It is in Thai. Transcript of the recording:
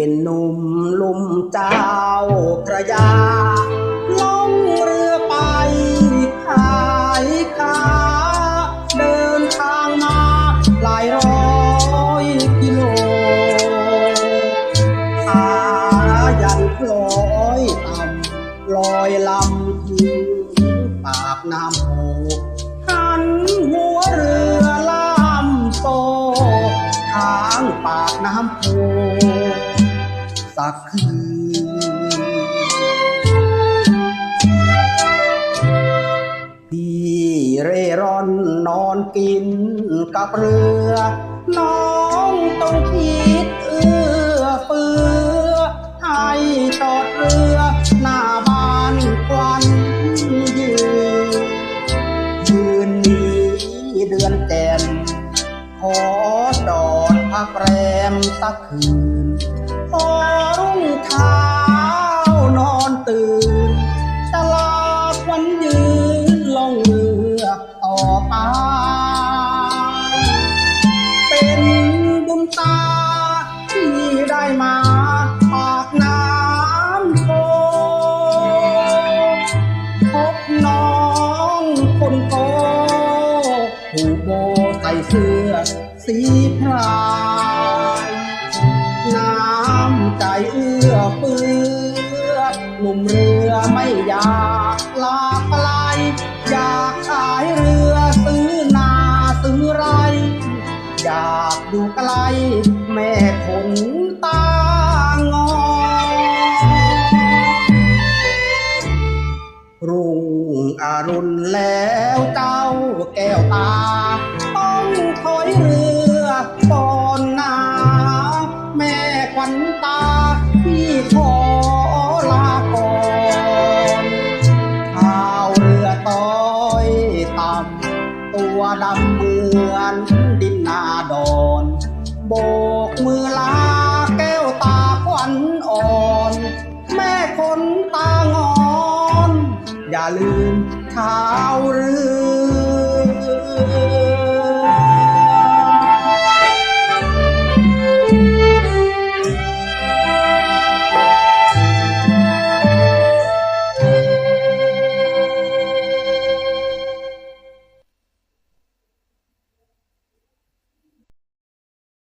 เป็นนุ่มลุ่มเจ้าพระยาล่องเรือไปขายกาเดินทางมาหลายร้อยกิโลขายันพลอยต่ำลอยลำทิ้งปากน้ำโขหันหัวเรือล่ามโซทางปากน้ำโข สักคืนพี่เร่ร่อนนอนกินกับเรือ น้องต้องคิดเอื้อเฟื้อให้จอดเรือหน้าบ้านควันยืนยืนนี้เดือนแจ่มขอจอดพักแรมสักคืน รุ่งเช้านอนตื่น ตลาดวันยืนลงเรือต่อไป เป็นบุญตาที่ได้มาปากน้ำโขงพบน้องคนโตผูกโบใส่เสื้อสีพราย เรือไม่อยากลาไกลอยากขายเรือซื้อนาซื้อไร อยากอยู่ไกล แม่คงตางอรุ่งอรุณแล้วเจ้าแก้วตา ต้องถอยเรือ ตัวดำเหมือนดินนาดอนโบกมือลาแก้วตาควันอ่อน แม่คนตางอน อย่าลืมชาวเรือ